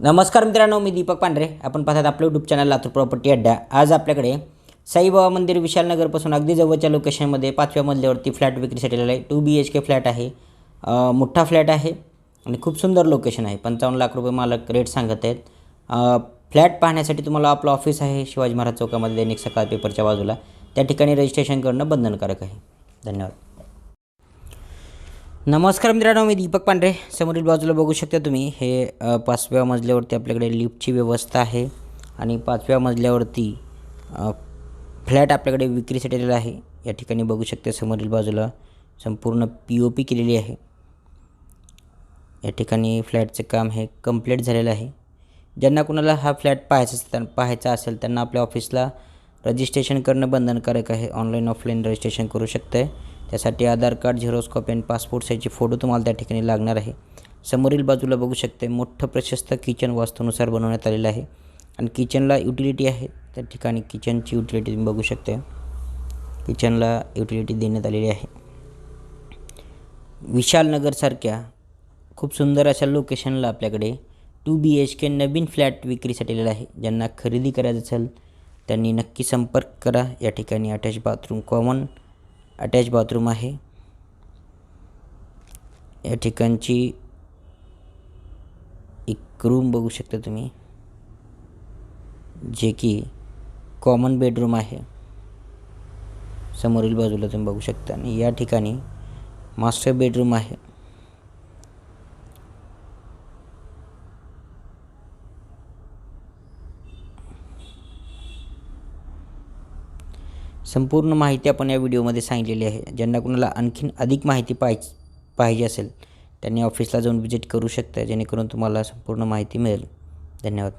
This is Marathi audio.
नमस्कार मित्रांनो मी दीपक पांढरे. आपण पाहतात आपलं यूट्यूब चॅनल लातूर प्रॉपर्टी अड्डा. आज आपल्याकडे साईबाबा मंदिर विशालनगरपासून अगदी जवळच्या लोकेशनमध्ये पाचव्या मजल्यावरती फ्लॅट विक्रीसाठी आला आहे. Two B H K flat आहे. मोठा फ्लॅट आहे आणि खूप सुंदर लोकेशन आहे. पंचावन्न लाख रुपये मालक रेट सांगत आहेत. फ्लॅट पाहण्यासाठी तुम्हाला आपलं ऑफिस आहे शिवाजी महाराज चौकामध्ये दैनिक सकाळ पेपरच्या बाजूला. त्या ठिकाणी रजिस्ट्रेशन करणं बंधनकारक आहे. धन्यवाद. नमस्कार मित्रांनो मी दीपक पांढरे. समोरील बाजूला बघू शकता तुम्ही. हे पाचव्या मजल्यावरती आपल्याकडे लिफ्टची व्यवस्था आहे आणि पाचव्या मजल्यावरती फ्लॅट आपल्याकडे विक्रीसाठी आलेला आहे. या ठिकाणी बघू शकता समोरील बाजूला संपूर्ण पी ओ पी केलेली आहे. या ठिकाणी फ्लॅटचं काम हे कंप्लीट झालेलं आहे. ज्यांना कुणाला हा फ्लॅट पाहायचा असेल पाहायचा असेल त्यांना आपल्या ऑफिसला रजिस्ट्रेशन करणं बंधनकारक आहे. ऑनलाईन ऑफलाईन रजिस्ट्रेशन करू शकतं आहे त्यासाठी आधार कार्ड झेरॉक्स कॉपी आणि पासपोर्ट साईजचे फोटो तुम्हाला त्या ठिकाणी लागणार आहे. समोरील बाजूला बघू शकते मोठं प्रशस्त किचन वास्तूनुसार बनवण्यात आलेलं आहे. आणि किचनला युटिलिटी आहे. त्या ठिकाणी किचनची युटिलिटी तुम्ही बघू शकते किचनला युटिलिटी देण्यात आलेली आहे. विशालनगरसारख्या खूप सुंदर अशा लोकेशनला आपल्याकडे टू बी एच के नवीन फ्लॅट विक्रीसाठी आलेला आहे. ज्यांना खरेदी करायचं असेल त्यांनी नक्की संपर्क करा. या ठिकाणी attach bathroom common attach bathroom आहे. या ठिकाणची एक रूम बघू शकता तुम्ही जे की कॉमन बेडरूम आहे. समोरील बाजूला तुम्ही बघू शकता. आणि या ठिकाणी मास्टर बेडरूम आहे. संपूर्ण माहिती आपण या व्हिडिओमध्ये सांगितलेली आहे. ज्यांना कुणाला आणखीन अधिक माहिती पाहिजे पाहिजे असेल त्यांनी ऑफिसला जाऊन व्हिजिट करू शकता जेणेकरून तुम्हाला संपूर्ण माहिती मिळेल. धन्यवाद.